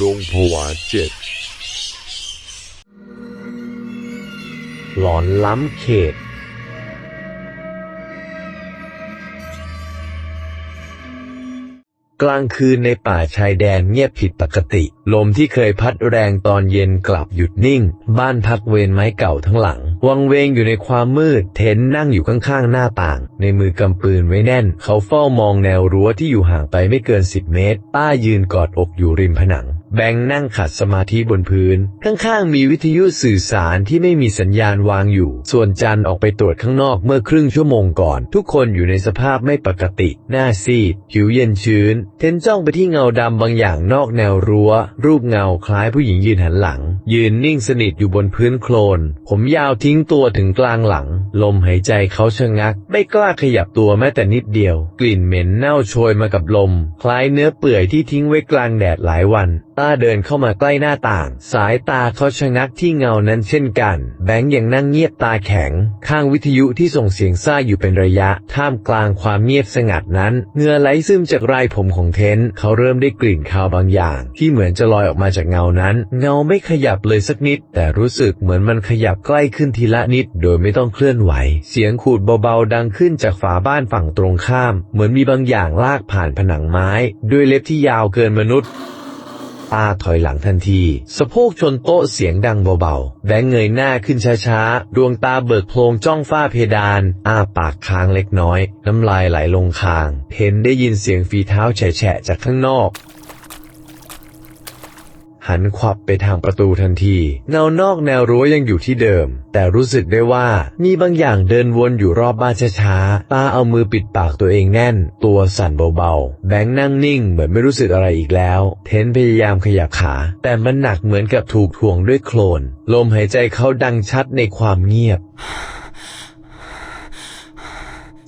ดงผวาเจ็ด หลอนล้ำเขต กลางคืนในป่าชายแดนเงียบผิดปกติ ลมที่เคยพัดแรงตอนเย็นกลับหยุดนิ่ง บ้านพักเวรไม้เก่าทั้งหลัง วังเวงอยู่ในความมืด เทนนั่งอยู่ข้างๆหน้าต่าง ในมือกำปืนไว้แน่น เขาเฝ้ามองแนวรั้วที่อยู่ห่างไปไม่เกิน10เมตร ป้ายืนกอดอกอยู่ริมผนัง แบงค์นั่งขัดสมาธิบนพื้น ข้างๆ มีวิทยุสื่อสารที่ไม่มีสัญญาณวางอยู่ ส่วนจันออกไปตรวจข้างนอกเมื่อครึ่งชั่วโมงก่อน ทุกคนอยู่ในสภาพไม่ปกติ หน้าซีดผิวเย็นชื้น เทนจ้องไปที่เงาดำบางอย่างนอกแนวรั้ว รูปเงาคล้ายผู้หญิงยืนหันหลัง ยืนนิ่งสนิทอยู่บนพื้นโคลน ผมยาวทิ้งตัวถึงกลางหลัง ลมหายใจเขาชะงัก ไม่กล้าขยับตัวแม้แต่นิดเดียว กลิ่นเหม็นเน่าโชยมากับลม คล้ายเนื้อเปื่อยที่ทิ้งไว้กลางแดดหลายวันต้าเดินเข้ามาใกล้หน้าต่าง สายตาเขาชะงักที่เงานั้นเช่นกัน แบงค์ยังนั่งเงียบตาแข็ง ข้างวิทยุที่ส่งเสียงซ่าอยู่เป็นระยะ ท่ามกลางความเงียบสงัดนั้นเงื่อไหลซึมจากไรผมของเทนเขาเริ่มได้กลิ่นคาวบางอย่าง ที่เหมือนจะลอยออกมาจากเงานั้น เงาไม่ขยับเลยสักนิด แต่รู้สึกเหมือนมันขยับใกล้ขึ้นทีละนิด โดยไม่ต้องเคลื่อนไหว เสียงขูดเบาๆดังขึ้นจากฝาบ้านฝั่งตรงข้าม เหมือนมีบางอย่างลากผ่านผนังไม้ ด้วยเล็บที่ยาวเกินมนุษย์้าถอยหลังทันที สะโพกชนโต๊ะเสียงดังเบาๆ แบงค์เงยหน้าขึ้นช้าๆ ดวงตาเบิกโพลงจ้องฝ้าเพดาน อ้าปากค้างเล็กน้อย น้ำลายไหลลงคาง เห็นได้ยินเสียงฝีเท้าแฉะจากข้างนอก หันขวับไปทางประตูทันที เงานอกแนวรั้วยังอยู่ที่เดิม แต่รู้สึกได้ว่ามีบางอย่างเดินวนอยู่รอบบ้านช้าๆ ตาเอามือปิดปากตัวเองแน่น ตัวสั่นเบาๆ แบงค์นั่งนิ่งเหมือนไม่รู้สึกอะไรอีกแล้ว เทนพยายามขยับขา แต่มันหนักเหมือนกับถูกถ่วงด้วยโคลน ลมหายใจเขาดังชัดในความเงียบ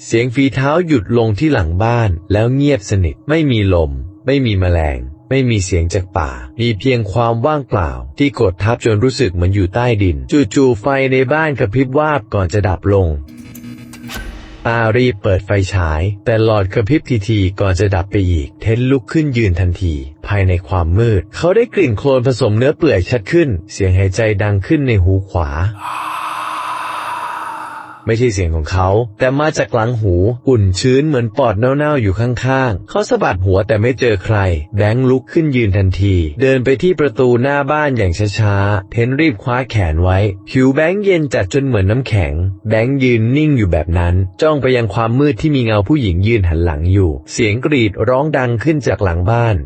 เสียงฝีเท้าหยุดลงที่หลังบ้านแล้วเงียบสนิทไม่มีลม ไม่มีแมลง ไม่มีเสียงจากป่า มีเพียงความว่างเปล่า ที่กดทับจนรู้สึกเหมือนอยู่ใต้ดิน จู่ๆไฟในบ้านกระพริบวาบก่อนจะดับลงตารีบเปิดไฟฉาย แต่หลอดกระพริบทีๆก่อนจะดับไปอีก เทนลุกขึ้นยืนทันที ภายในความมืด เขาได้กลิ่นโคลนผสมเนื้อเปื่อยชัดขึ้น เสียงหายใจดังขึ้นในหูขวา ไม่ใช่เสียงของเขา แต่มาจากหลังหู อุ่นชื้นเหมือนปอดเน่าๆอยู่ข้างๆ เขาสะบัดหัวแต่ไม่เจอใคร แบงค์ลุกขึ้นยืนทันที เดินไปที่ประตูหน้าบ้านอย่างช้าๆเทนรีบคว้าแขนไว้ ผิวแบงค์เย็นจัดจนเหมือนน้ำแข็ง แบงค์ยืนนิ่งอยู่แบบนั้น จ้องไปยังความมืดที่มีเงาผู้หญิงยืนหันหลังอยู่ เสียงกรีดร้องดังขึ้นจากหลังบ้าน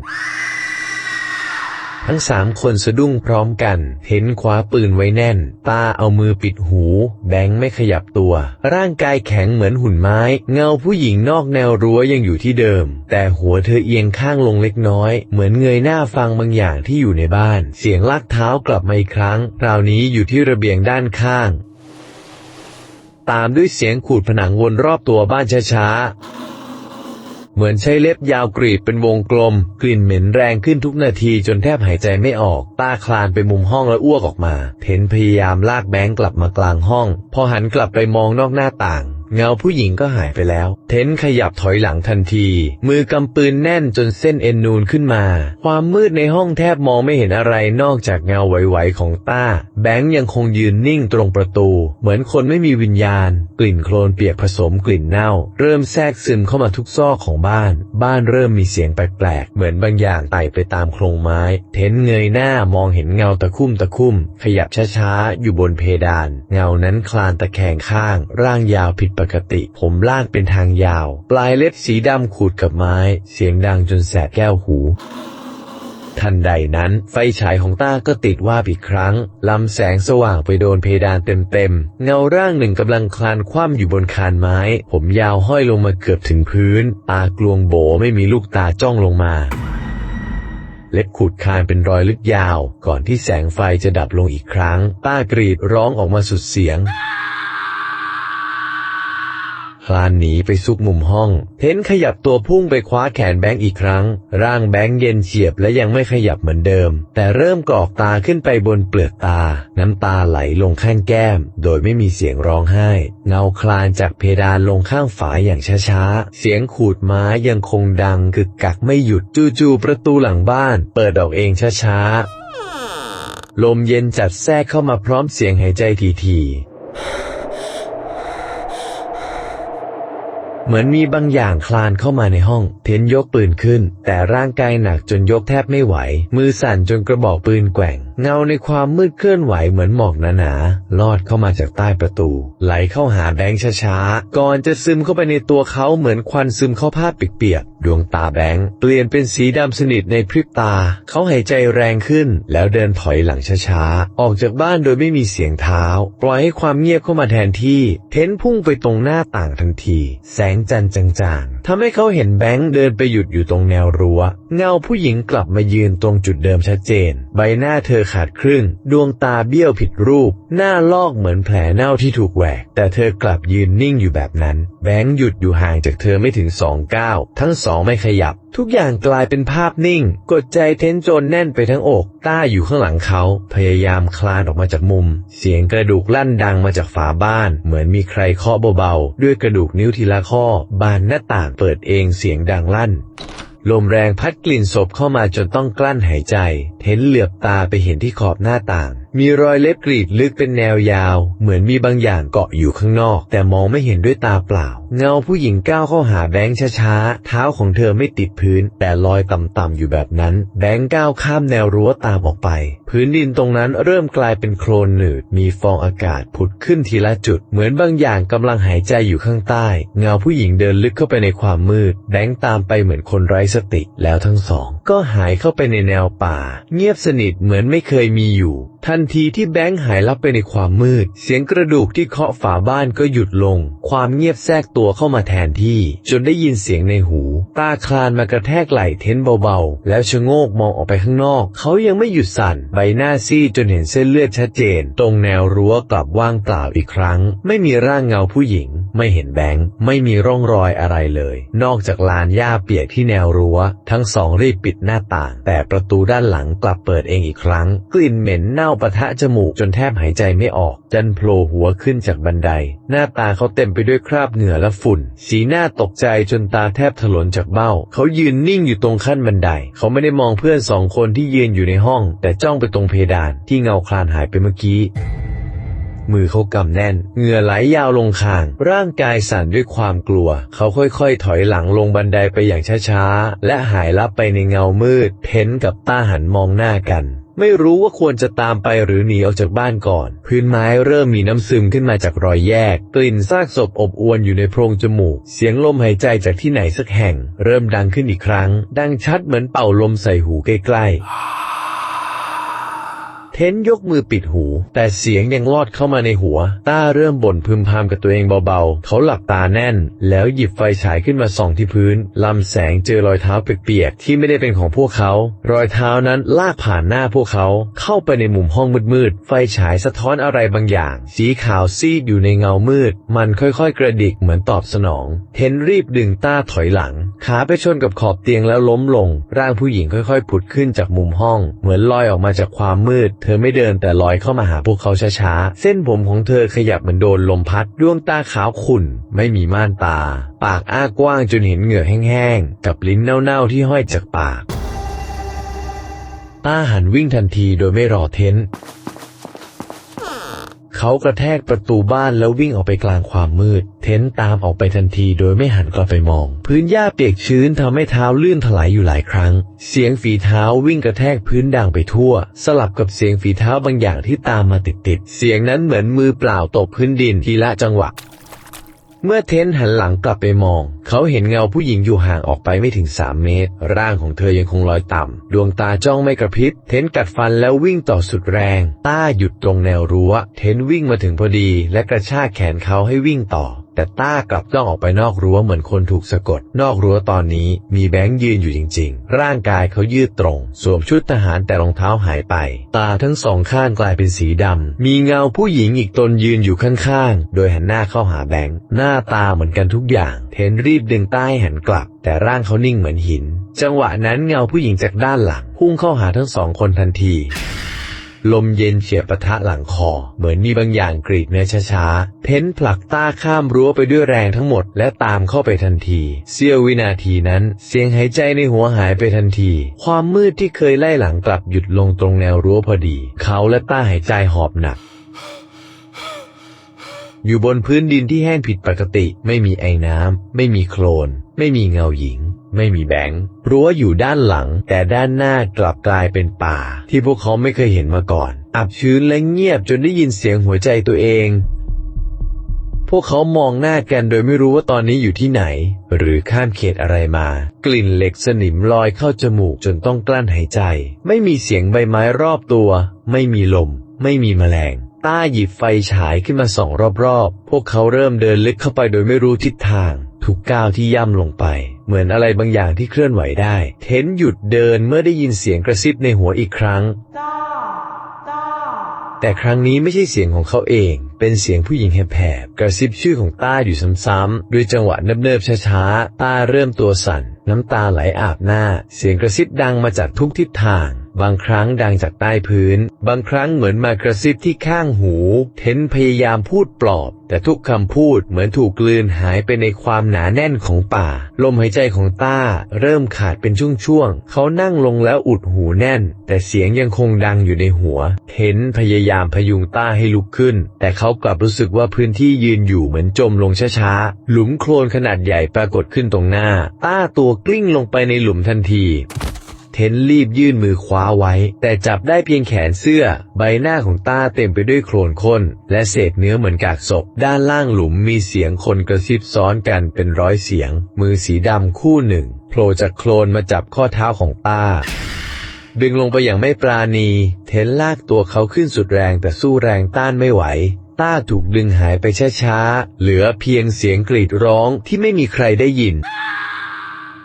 ทั้งสามคนสะดุ้งพร้อมกัน เห็นคว้าปืนไว้แน่น ตาเอามือปิดหู แบงค์ไม่ขยับตัว ร่างกายแข็งเหมือนหุ่นไม้ เงาผู้หญิงนอกแนวรั้วยังอยู่ที่เดิม แต่หัวเธอเอียงข้างลงเล็กน้อย เหมือนเงยหน้าฟังบางอย่างที่อยู่ในบ้าน เสียงลากเท้ากลับมาอีกครั้ง คราวนี้อยู่ที่ระเบียงด้านข้าง ตามด้วยเสียงขูดผนังวนรอบตัวบ้านช้าๆ เหมือนใช้เล็บยาวกรีดเป็นวงกลม กลิ่นเหม็นแรงขึ้นทุกนาทีจนแทบหายใจไม่ออกตาคลานไปมุมห้องแล้วอ้วกออกมาเทนพยายามลากแบงค์กลับมากลางห้อง พอหันกลับไปมองนอกหน้าต่าง เงาผู้หญิงก็หายไปแล้ว เทนขยับถอยหลังทันที มือกำปืนแน่นจนเส้นเอ็นนูนขึ้นมา ความมืดในห้องแทบมองไม่เห็นอะไรนอกจากเงาไหวๆของต้า แบงค์ยังคงยืนนิ่งตรงประตู เหมือนคนไม่มีวิญญาณ กลิ่นโคลนเปียกผสมกลิ่นเน่า เริ่มแทรกซึมเข้ามาทุกซอกของบ้าน บ้านเริ่มมีเสียงแปลกๆ เหมือนบางอย่างไต่ไปตามโครงไม้ เทนเงยหน้ามองเห็นเงาตะคุ่มตะคุ่ม ขยับช้าๆอยู่บนเพดาน เงานั้นคลานตะแคงข้าง ร่างยาวผิดปกติ ผมลากเป็นทางยาว ปลายเล็บสีดำขูดกับไม้ เสียงดังจนแสบแก้วหู ทันใดนั้น ไฟฉายของต้าก็ติดว่าอีกครั้ง ลำแสงสว่างไปโดนเพดานเต็มๆ เงาร่างหนึ่งกำลังคลานคว่ำอยู่บนคานไม้ ผมยาวห้อยลงมาเกือบถึงพื้น ตากลวงโบไม่มีลูกตาจ้องลงมาเล็บขูดคานเป็นรอยลึกยาว ก่อนที่แสงไฟจะดับลงอีกครั้งต้ากรีดร้องออกมาสุดเสียง ลานหนีไปซุกมุมห้องเทนขยับตัวพุ่งไปคว้าแขนแบงค์อีกครั้ง ร่างแบงค์เย็นเฉียบและยังไม่ขยับเหมือนเดิม แต่เริ่มกรอกตาขึ้นไปบนเปลือกตา น้ำตาไหลลงข้างแก้ม โดยไม่มีเสียงร้องไห้ เงาคลานจากเพดานลงข้างฝาอย่างช้าๆ เสียงขูดไม้ยังคงดังกึกกักไม่หยุดจู่ๆประตูหลังบ้าน เปิดออกเองช้าๆลมเย็นจัดแทรกเข้ามาพร้อมเสียงหายใจทีๆ เหมือนมีบางอย่างคลานเข้ามาในห้อง เทนยกปืนขึ้น แต่ร่างกายหนักจนยกแทบไม่ไหว มือสั่นจนกระบอกปืนแกว่ง เงาในความมืดเคลื่อนไหวเหมือนหมอกหนาๆลอดเข้ามาจากใต้ประตู ไหลเข้าหาแบงค์ช้าๆ ก่อนจะซึมเข้าไปในตัวเขาเหมือนควันซึมเข้าผ้าเปียกๆ ดวงตาแบงค์เปลี่ยนเป็นสีดำสนิทในพริบตา เขาหายใจแรงขึ้น แล้วเดินถอยหลังช้าๆ ออกจากบ้านโดยไม่มีเสียงเท้า ปล่อยให้ความเงียบเข้ามาแทนที่ เทนพุ่งไปตรงหน้าต่างทันที แสงจันทร์จางๆทำให้เขาเห็นแบงค์เดินไปหยุดอยู่ตรงแนวรั้ว เงาผู้หญิงกลับมายืนตรงจุดเดิมชัดเจน ใบหน้าเธอขาดครึ่ง ดวงตาเบี้ยวผิดรูป หน้าลอกเหมือนแผลเน่าที่ถูกแหวก แต่เธอกลับยืนนิ่งอยู่แบบนั้น แบงค์หยุดอยู่ห่างจากเธอไม่ถึงสองก้าวทั้งสองไม่ขยับ ทุกอย่างกลายเป็นภาพนิ่ง กดใจเทนโจนแน่นไปทั้งอก ต้าอยู่ข้างหลังเขา พยายามคลานออกมาจากมุม เสียงกระดูกลั่นดังมาจากฝาบ้าน เหมือนมีใครเคาะเบาๆด้วยกระดูกนิ้วทีละข้อบานหน้าต่างเปิดเองเสียงดังลั่น ลมแรงพัดกลิ่นศพเข้ามาจนต้องกลั้นหายใจ เห็นเหลือบตาไปเห็นที่ขอบหน้าต่างมีรอยเล็บกรีดลึกเป็นแนวยาว เหมือนมีบางอย่างเกาะอยู่ข้างนอก แต่มองไม่เห็นด้วยตาเปล่า เงาผู้หญิงก้าวเข้าหาแบงค์ช้าๆ เท้าของเธอไม่ติดพื้น แต่ลอยต่ำๆอยู่แบบนั้น แบงค์ก้าวข้ามแนวรั้วตามออกไป พื้นดินตรงนั้นเริ่มกลายเป็นโคลนหนืด มีฟองอากาศผุดขึ้นทีละจุด เหมือนบางอย่างกำลังหายใจอยู่ข้างใต้ เงาผู้หญิงเดินลึกเข้าไปในความมืด แบงค์ตามไปเหมือนคนไร้สติ แล้วทั้งสอง ก็หายเข้าไปในแนวป่า เงียบสนิทเหมือนไม่เคยมีอยู่ทันทีที่แบงค์หายลับไปในความมืด เสียงกระดูกที่เคาะฝาบ้านก็หยุดลง ความเงียบแทรกตัวเข้ามาแทนที่ จนได้ยินเสียงในหู ตาคลานมากระแทกไหล่เทนเบาๆ แล้วชะโงกมองออกไปข้างนอก เขายังไม่หยุดสั่น ใบหน้าซีดจนเห็นเส้นเลือดชัดเจน ตรงแนวรั้วกลับว่างเปล่าอีกครั้ง ไม่มีร่างเงาผู้หญิง ไม่เห็นแบงค์ไม่มีร่องรอยอะไรเลย นอกจากลานหญ้าเปียกที่แนวรั้ว ทั้งสองรีบปิดหน้าต่าง แต่ประตูด้านหลังกลับเปิดเองอีกครั้ง กลิ่นเหม็นเน่าาปะทะจมูกจนแทบหายใจไม่ออก จันโผล่หัวขึ้นจากบันได หน้าตาเขาเต็มไปด้วยคราบเหงื่อและฝุ่น สีหน้าตกใจจนตาแทบถลนจากเบ้า เขายืนนิ่งอยู่ตรงขั้นบันได เขาไม่ได้มองเพื่อนสองคนที่ยืนอยู่ในห้อง แต่จ้องไปตรงเพดานที่เงาคลานหายไปเมื่อกี้มือเขากำแน่น เหงื่อไหลยาวลงคาง ร่างกายสั่นด้วยความกลัว เขาค่อยๆ ถอยหลังลงบันไดไปอย่างช้าๆ และหายลับไปในเงามืด เพ้นกับต้าหันมองหน้ากัน ไม่รู้ว่าควรจะตามไปหรือหนีออกจากบ้านก่อน พื้นไม้เริ่มมีน้ำซึมขึ้นมาจากรอยแยก กลิ่นซากศพอบอวนอยู่ในโพรงจมูก เสียงลมหายใจจากที่ไหนสักแห่ง เริ่มดังขึ้นอีกครั้ง ดังชัดเหมือนเป่าลมใส่หูใกล้ๆ เทนยกมือปิดหู แต่เสียงยังลอดเข้ามาในหัว ต้าเริ่มบ่นพึมพำกับตัวเองเบาๆ เขาหลับตาแน่น แล้วหยิบไฟฉายขึ้นมาส่องที่พื้น ลำแสงเจอรอยเท้าเปียกๆ ที่ไม่ได้เป็นของพวกเขา รอยเท้านั้นลากผ่านหน้าพวกเขา เข้าไปในมุมห้องมืดๆ ไฟฉายสะท้อนอะไรบางอย่าง สีขาวซีดอยู่ในเงามืด มันค่อยๆ กระดิกเหมือนตอบสนอง เทนรีบดึงต้าถอยหลัง ขาไปชนกับขอบเตียงแล้วล้มลง ร่างผู้หญิงค่อยๆผุดขึ้นจากมุมห้อง เหมือนลอยออกมาจากความมืดเธธอไม่เดินแต่ลอยเข้ามาหาพวกเขาช้าๆ เส้นผมของเธอขยับเหมือนโดนลมพัด ดวงตาขาวขุ่น ไม่มีม่านตา ปากอ้ากว้างจนเห็นเหงื่อแห้งๆ กับลิ้นเน่าๆที่ห้อยจากปากต้าหันวิ่งทันทีโดยไม่รอเทน เขากระแทกประตูบ้านแล้ววิ่งออกไปกลางความมืด เทนตามออกไปทันทีโดยไม่หันกลับไปมอง พื้นหญ้าเปียกชื้นทำให้เท้าลื่นถลายอยู่หลายครั้ง เสียงฝีเท้าวิ่งกระแทกพื้นดังไปทั่ว สลับกับเสียงฝีเท้าบางอย่างที่ตามมาติดๆ เสียงนั้นเหมือนมือเปล่าตบพื้นดินทีละจังหวะ เมื่อเทนหันหลังกลับไปมอง เขาเห็นเงาผู้หญิงอยู่ห่างออกไปไม่ถึง 3 เมตร ร่างของเธอยังคงลอยต่ำ ดวงตาจ้องไม่กระพริบ เทนกัดฟันแล้ววิ่งต่อสุดแรง ต้าหยุดตรงแนวรั้ว เทนวิ่งมาถึงพอดี และกระชากแขนเขาให้วิ่งต่อ แต่ต้ากลับต้องออกไปนอกรั้วเหมือนคนถูกสะกด นอกรั้วตอนนี้มีแบงค์ยืนอยู่จริง ๆ ร่างกายเขายืดตรง สวมชุดทหารแต่รองเท้าหายไป ตาทั้งสองข้างกลายเป็นสีดำ มีเงาผู้หญิงอีกตนยืนอยู่ข้างๆ โดยหันหน้าเข้าหาแบงค์ หน้าตาเหมือนกันทุกอย่าง เทนรีบดึงใต้หันกลับ แต่ร่างเขานิ่งเหมือนหิน จังหวะนั้นเงาผู้หญิงจากด้านหลัง พุ่งเข้าหาทั้งสองคนทันที ลมเย็นเฉียบปะทะหลังคอ เหมือนมีบางอย่างกรีดเนื้อช้าๆ เพ้นผลักต้าข้ามรั้วไปด้วยแรงทั้งหมด และตามเข้าไปทันที เสี้ยววินาทีนั้น เสียงหายใจในหัวหายไปทันที ความมืดที่เคยไล่หลังกลับหยุดลงตรงแนวรั้วพอดี เขาและต้าหายใจหอบหนัก อยู่บนพื้นดินที่แห้งผิดปกติ ไม่มีไอ้น้ำ ไม่มีโคลน ไม่มีเงาหญิง ไม่มีแบงค์รั้วอยู่ด้านหลัง แต่ด้านหน้ากลับกลายเป็นป่า ที่พวกเขาไม่เคยเห็นมาก่อน อับชื้นและเงียบจนได้ยินเสียงหัวใจตัวเอง พวกเขามองหน้ากันโดยไม่รู้ว่าตอนนี้อยู่ที่ไหน หรือข้ามเขตอะไรมา กลิ่นเหล็กสนิมลอยเข้าจมูกจนต้องกลั้นหายใจ ไม่มีเสียงใบไม้รอบตัว ไม่มีลม ไม่มีแมลง ต้าหยิบไฟฉายขึ้นมาส่องรอบๆ พวกเขาเริ่มเดินลึกเข้าไปโดยไม่รู้ทิศทาง ทุกก้าวที่ย่ำลงไป เหมือนอะไรบางอย่างที่เคลื่อนไหวได้ เทนหยุดเดินเมื่อได้ยินเสียงกระซิบในหัวอีกครั้งตาตาแต่ครั้งนี้ไม่ใช่เสียงของเขาเอง เป็นเสียงผู้หญิงแหบๆกระซิบชื่อของต้าอยู่ซ้ำๆ ด้วยจังหวะเนิบๆช้าๆ ต้าเริ่มตัวสั่น น้ำตาไหลอาบหน้า เสียงกระซิบดังมาจากทุกทิศทาง บางครั้งดังจากใต้พื้น บางครั้งเหมือนมากระซิบที่ข้างหู เทนพยายามพูดปลอบ แต่ทุกคำพูดเหมือนถูกกลืนหายไปในความหนาแน่นของป่า ลมหายใจของต้า เริ่มขาดเป็นช่วงๆ เขานั่งลงแล้วอุดหูแน่น แต่เสียงยังคงดังอยู่ในหัว เทนพยายามพยุงต้าให้ลุกขึ้น แต่เขากลับรู้สึกว่าพื้นที่ยืนอยู่เหมือนจมลงช้าๆ หลุมโคลนขนาดใหญ่ปรากฏขึ้นตรงหน้า ต้าตัวกลิ้งลงไปในหลุมทันที เทนรีบยื่นมือคว้าไว้ แต่จับได้เพียงแขนเสื้อ ใบหน้าของต้าเต็มไปด้วยโคลนข้น และเศษเนื้อเหมือนกากศพ ด้านล่างหลุมมีเสียงคนกระซิบซ้อนกันเป็นร้อยเสียง มือสีดำคู่หนึ่งโผล่จากโคลนมาจับข้อเท้าของต้าดึงลงไปอย่างไม่ปราณี เทนลากตัวเขาขึ้นสุดแรงแต่สู้แรงต้านไม่ไหว ต้าถูกดึงหายไปช้าๆ เหลือเพียงเสียงกรีดร้องที่ไม่มีใครได้ยิน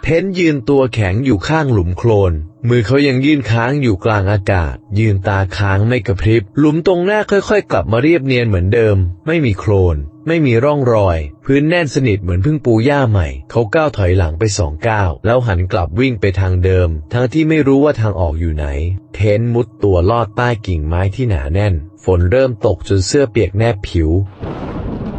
เทนยืนตัวแข็งอยู่ข้างหลุมโคลน มือเขายังยื่นค้างอยู่กลางอากาศ ยืนตาค้างไม่กระพริบ หลุมตรงหน้าค่อยๆ กลับมาเรียบเนียนเหมือนเดิม ไม่มีโคลน ไม่มีร่องรอย พื้นแน่นสนิทเหมือนเพิ่งปูหญ้าใหม่ เขาก้าวถอยหลังไปสองก้าว แล้วหันกลับวิ่งไปทางเดิม ทั้งที่ไม่รู้ว่าทางออกอยู่ไหน เทนมุดตัวลอดใต้กิ่งไม้ที่หนาแน่น ฝนเริ่มตกจนเสื้อเปียกแนบผิว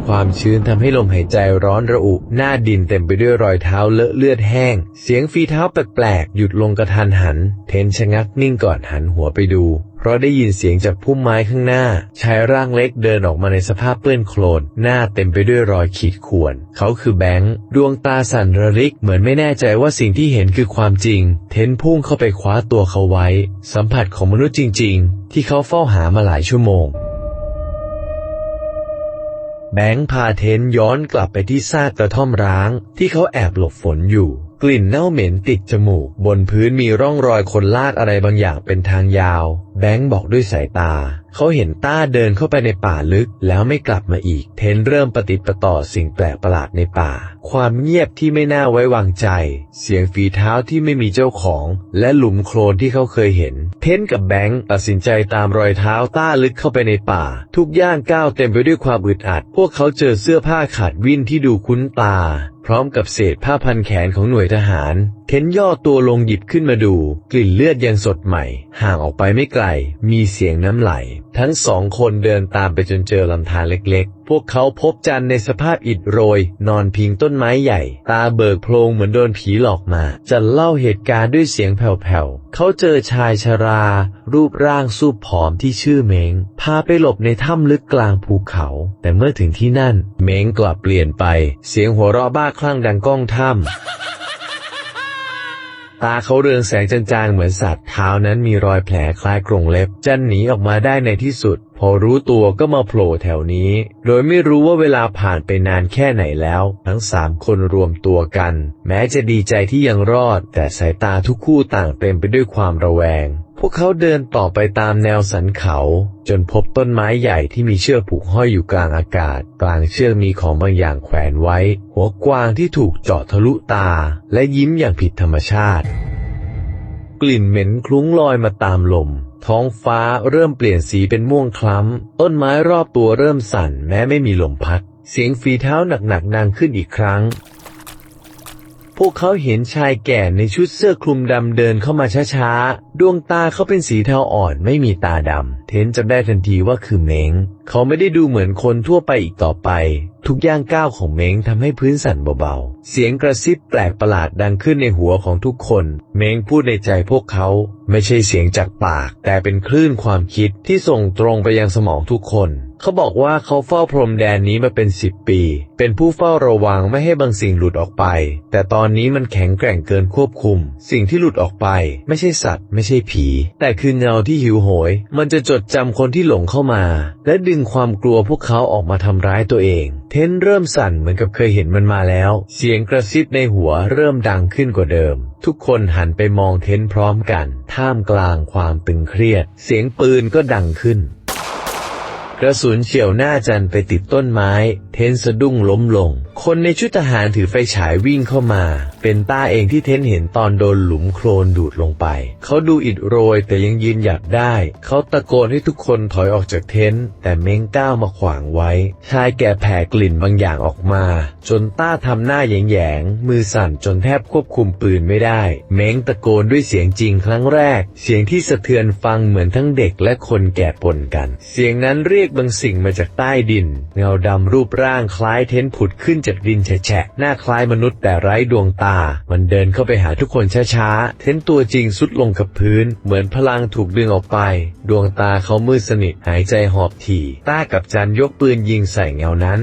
ความชื้นทำให้ลมหายใจร้อนระอุ หน้าดินเต็มไปด้วยรอยเท้าเลอะเลือดแห้ง เสียงฝีเท้าแปลกๆ หยุดลงกระทันหัน เทนชะงักนิ่งก่อนหันหัวไปดู เพราะได้ยินเสียงจากพุ่มไม้ข้างหน้า ชายร่างเล็กเดินออกมาในสภาพเปื้อนโคลน หน้าเต็มไปด้วยรอยขีดข่วน เขาคือแบงค์ ดวงตาสั่นระริกเหมือนไม่แน่ใจว่าสิ่งที่เห็นคือความจริง เทนพุ่งเข้าไปคว้าตัวเขาไว้ สัมผัสของมนุษย์จริง ๆ ที่เขาเฝ้าหามาหลายชั่วโมง แบงค์พาเทนย้อนกลับไปที่ซากกระท่อมร้างที่เขาแอบหลบฝนอยู่ กลิ่นเน่าเหม็นติดจมูก บนพื้นมีร่องรอยคนลากอะไรบางอย่างเป็นทางยาว แบงค์บอกด้วยสายตา เขาเห็นต้าเดินเข้าไปในป่าลึก แล้วไม่กลับมาอีก เทนเริ่มปฏิประต่อสิ่งแปลกประหลาดในป่า ความเงียบที่ไม่น่าไว้วางใจ เสียงฝีเท้าที่ไม่มีเจ้าของ และหลุมโคลนที่เขาเคยเห็น เทนกับแบงค์ตัดสินใจตามรอยเท้าต้าลึกเข้าไปในป่า ทุกย่างก้าวเต็มไปด้วยความอึดอัด พวกเขาเจอเสื้อผ้าขาดวิ่นที่ดูคุ้นตา พร้อมกับเศษผ้าพันแขนของหน่วยทหาร เทนย่อตัวลงหยิบขึ้นมาดู กลิ่นเลือดยังสดใหม่ ห่างออกไปไม่ไกล มีเสียงน้ำไหล ทั้งสองคนเดินตามไปจนเจอลำธารเล็กๆ พวกเขาพบจันในสภาพอิดโรย นอนพิงต้นไม้ใหญ่ ตาเบิกโพลงเหมือนโดนผีหลอกมา จันเล่าเหตุการณ์ด้วยเสียงแผ่วๆ เขาเจอชายชรา รูปร่างสูบผอมที่ชื่อเมง พาไปหลบในถ้ำลึกกลางภูเขา แต่เมื่อถึงที่นั่น เมงกลับเปลี่ยนไป เสียงหัวเราะบ้าคลั่งดังก้องถ้ำ ตาเขาเรืองแสงจางๆเหมือนสัตว์เท้านั้นมีรอยแผลคล้ายกรงเล็บ จันหนีออกมาได้ในที่สุด พอรู้ตัวก็มาโผล่แถวนี้ โดยไม่รู้ว่าเวลาผ่านไปนานแค่ไหนแล้ว ทั้งสามคนรวมตัวกัน แม้จะดีใจที่ยังรอด แต่สายตาทุกคู่ต่างเต็มไปด้วยความระแวง พวกเขาเดินต่อไปตามแนวสันเขา จนพบต้นไม้ใหญ่ที่มีเชือกผูกห้อยอยู่กลางอากาศ กลางเชือกมีของบางอย่างแขวนไว้ หัวกวางที่ถูกเจาะทะลุตา และยิ้มอย่างผิดธรรมชาติ กลิ่นเหม็นคลุ้งลอยมาตามลม ท้องฟ้าเริ่มเปลี่ยนสีเป็นม่วงคล้ำ ต้นไม้รอบตัวเริ่มสั่นแม้ไม่มีลมพัด เสียงฝีเท้าหนักๆดังขึ้นอีกครั้ง พวกเขาเห็นชายแก่ในชุดเสื้อคลุมดำเดินเข้ามาช้าๆ ดวงตาเขาเป็นสีเทาอ่อนไม่มีตาดำ เทนจำได้ทันทีว่าคือเม้ง เขาไม่ได้ดูเหมือนคนทั่วไปอีกต่อไป ทุกย่างก้าวของเม้งทำให้พื้นสั่นเบาๆ เสียงกระซิบแปลกประหลาดดังขึ้นในหัวของทุกคน เม้งพูดในใจพวกเขา ไม่ใช่เสียงจากปาก แต่เป็นคลื่นความคิดที่ส่งตรงไปยังสมองทุกคน เขาบอกว่าเขาเฝ้าพรมแดนนี้มาเป็นสิบปี เป็นผู้เฝ้าระวังไม่ให้บางสิ่งหลุดออกไป แต่ตอนนี้มันแข็งแกร่งเกินควบคุม สิ่งที่หลุดออกไป ไม่ใช่สัตว์ ไม่ใช่ผี แต่คือเงาที่หิวโหย มันจะจดจำคนที่หลงเข้ามา และดึงความกลัวพวกเขาออกมาทำร้ายตัวเอง ทนเริ่มสั่นเหมือนกับเคยเห็นมันมาแล้ว เสียงกระซิบในหัวเริ่มดังขึ้นกว่าเดิม ทุกคนหันไปมองเทนพร้อมกัน ท่ามกลางความตึงเครียด เสียงปืนก็ดังขึ้น กระสุนเฉียวหน้าจันไปติดต้นไม้ เทนสะดุ้งล้มลง คนในชุดทหารถือไฟฉายวิ่งเข้ามา เป็นต้าเองที่เทนเห็นตอนโดนหลุมโคลนดูดลงไป เขาดูอิดโรยแต่ยังยืนหยัดได้ เขาตะโกนให้ทุกคนถอยออกจากเทนแต่เม้งก้าวมาขวางไว้ ชายแก่แผ่กลิ่นบางอย่างออกมา จนต้าทำหน้าแยงๆ มือสั่นจนแทบควบคุมปืนไม่ได้ เม้งตะโกนด้วยเสียงจริงครั้งแรก เสียงที่สะเทือนฟังเหมือนทั้งเด็กและคนแก่ปนกัน เสียงนั้นเรียกบางสิ่งมาจากใต้ดิน เงาดำรูปร่างคล้ายเทนผุดขึ้นจากดินแฉะหน้าคล้ายมนุษย์แต่ไร้ดวงตา มันเดินเข้าไปหาทุกคนช้าๆ เทนตัวจริงสุดลงกับพื้น เหมือนพลังถูกดึงออกไป ดวงตาเขามืดสนิทหายใจหอบถี่ ต้ากับจันยกปืนยิงใส่เงานั้น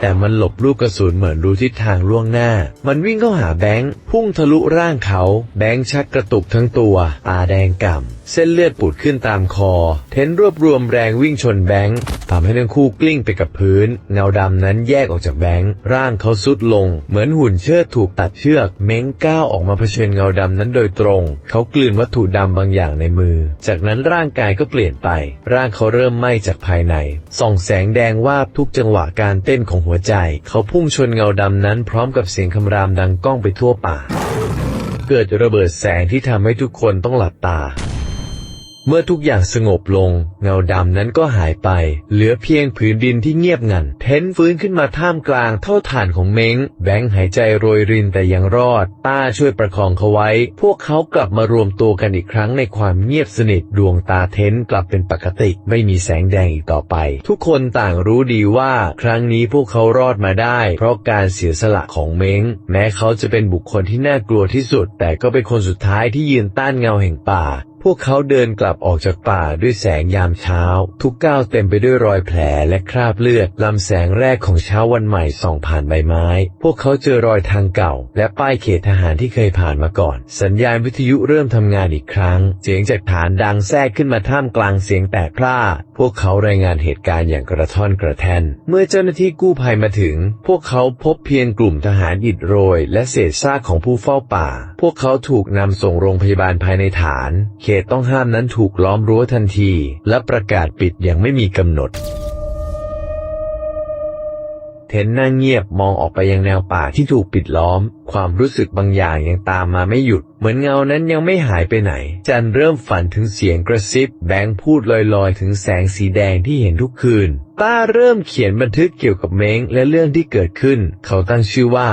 แต่มันหลบลูกกระสุนเหมือนรู้ทิศทางล่วงหน้า มันวิ่งเข้าหาแบงค์ พุ่งทะลุร่างเขา แบงค์ชักกระตุกทั้งตัว ตาแดงก่ำ เส้นเลือดปูดขึ้นตามคอ เทนรวบรวมแรงวิ่งชนแบงค์ทำให้ทั้งคู่กลิ้งไปกับพื้น เงาดำนั้นแยกออกจากแบงค์ร่างเขาสุดลง เหมือนหุ่นเชิดถูกตัดเชือก เม้งก้าวออกมาเผชิญเงาดำนั้นโดยตรง เขากลืนวัตถุดำบางอย่างในมือ จากนั้นร่างกายก็เปลี่ยนไป ร่างเขาเริ่มไหม้จากภายใน ส่องแสงแดงวาบทุกจังหวะการเต้นของหัวใจ เขาพุ่งชนเงาดำนั้นพร้อมกับเสียงคำรามดังก้องไปทั่วป่า เกิดระเบิดแสงที่ทำให้ทุกคนต้องหลับตา เมื่อทุกอย่างสงบลง เงาดำนั้นก็หายไป เหลือเพียงผืนดินที่เงียบงัน เทนฟื้นขึ้นมาท่ามกลางเท่าฐานของเม้ง แบงค์หายใจโรยรินแต่ยังรอดต้าช่วยประคองเขาไว้ พวกเขากลับมารวมตัวกันอีกครั้งในความเงียบสนิท ดวงตาเทนกลับเป็นปกติ ไม่มีแสงแดงอีกต่อไป ทุกคนต่างรู้ดีว่า ครั้งนี้พวกเขารอดมาได้ เพราะการเสียสละของเม้ง แม้เขาจะเป็นบุคคลที่น่ากลัวที่สุด แต่ก็เป็นคนสุดท้ายที่ยืนต้านเงาแห่งป่า พวกเขาเดินกลับออกจากป่าด้วยแสงยามเช้า ทุกก้าวเต็มไปด้วยรอยแผลและคราบเลือด ลำแสงแรกของเช้าวันใหม่ส่องผ่านใบไม้ พวกเขาเจอรอยทางเก่า และป้ายเขตทหารที่เคยผ่านมาก่อน สัญญาณวิทยุเริ่มทำงานอีกครั้ง เสียงจากฐานดังแทรกขึ้นมาท่ามกลางเสียงแตกพร่า พวกเขารายงานเหตุการณ์อย่างกระท่อนกระแทน เมื่อเจ้าหน้าที่กู้ภัยมาถึง พวกเขาพบเพียงกลุ่มทหารอิดโรย และเศษซากของผู้เฝ้าป่า พวกเขาถูกนำส่งโรงพยาบาลภายในฐานเขตต้องห้ามนั้นถูกล้อมรั้วทันที และประกาศปิดอย่างไม่มีกำหนด เทนนั่งเงียบมองออกไปยังแนวป่าที่ถูกปิดล้อม ความรู้สึกบางอย่างยังตามมาไม่หยุด เหมือนเงานั้นยังไม่หายไปไหน จันเริ่มฝันถึงเสียงกระซิบ แบงค์พูดลอยๆ ถึงแสงสีแดงที่เห็นทุกคืน ต้าเริ่มเขียนบันทึกเกี่ยวกับเม้งและเรื่องที่เกิดขึ้น เขาตั้งชื่อว่า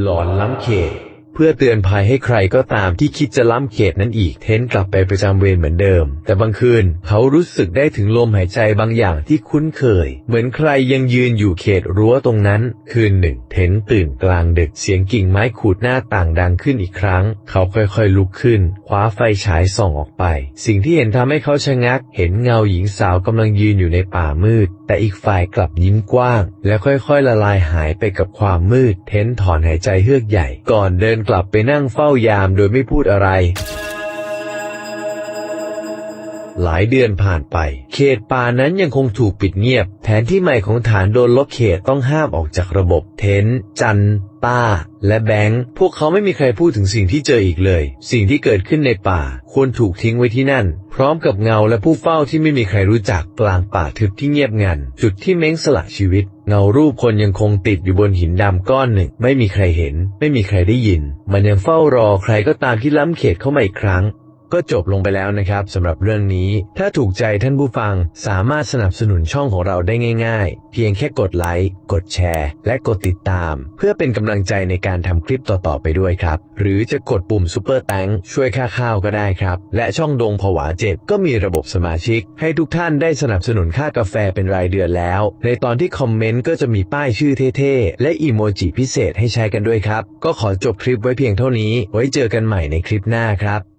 หลอนล้ำเขต เพื่อเตือนภัยให้ใครก็ตามที่คิดจะล้ำเขตนั้นอีก เทนกลับไปประจำเวรเหมือนเดิม แต่บางคืน เขารู้สึกได้ถึงลมหายใจบางอย่างที่คุ้นเคย เหมือนใครยังยืนอยู่เขตรั้วตรงนั้น คืนหนึ่ง เทนตื่นกลางดึกเสียงกิ่งไม้ขูดหน้าต่างดังขึ้นอีกครั้ง เขาค่อยๆลุกขึ้น คว้าไฟฉายส่องออกไป สิ่งที่เห็นทำให้เขาชะงัก เห็นเงาหญิงสาวกำลังยืนอยู่ในป่ามืดแต่อีกฝ่ายกลับยิ้มกว้าง และค่อยๆละลายหายไปกับความมืด เทนถอนหายใจเฮือกใหญ่ ก่อนเดินกลับไปนั่งเฝ้ายามโดยไม่พูดอะไร หลายเดือนผ่านไป เขตป่านั้นยังคงถูกปิดเงียบ แผนที่ใหม่ของฐานโดนลบเขตต้องห้ามออกจากระบบ เทน จันต้า และแบงค์ พวกเขาไม่มีใครพูดถึงสิ่งที่เจออีกเลย สิ่งที่เกิดขึ้นในป่า ควรถูกทิ้งไว้ที่นั่น พร้อมกับเงาและผู้เฝ้าที่ไม่มีใครรู้จักกลางป่าทึบที่เงียบงัน จุดที่เม้งสละชีวิต เงารูปคนยังคงติดอยู่บนหินดำก้อนหนึ่ง ไม่มีใครเห็น ไม่มีใครได้ยิน มันยังเฝ้ารอใครก็ตามที่ล้ำเขตเข้ามาอีกครั้ง ก็จบลงไปแล้วนะครับสำหรับเรื่องนี้ ถ้าถูกใจท่านผู้ฟังสามารถสนับสนุนช่องของเราได้ง่าย ๆ เพียงแค่กดไลค์กดแชร์ และกดติดตาม เพื่อเป็นกำลังใจในการทำคลิปต่อๆไปด้วยครับ หรือจะกดปุ่มซูเปอร์แตงช่วยค่าข้าวก็ได้ครับ และช่องดงผวาเจ็บก็มีระบบสมาชิก ให้ทุกท่านได้สนับสนุนค่ากาแฟเป็นรายเดือนแล้ว ในตอนที่คอมเมนต์ก็จะมีป้ายชื่อเท่ๆและอีโมจิพิเศษให้ใช้กันด้วยครับก็ขอจบคลิปไว้เพียงเท่านี้ ไว้เจอกันใหม่ในคลิปหน้าครับ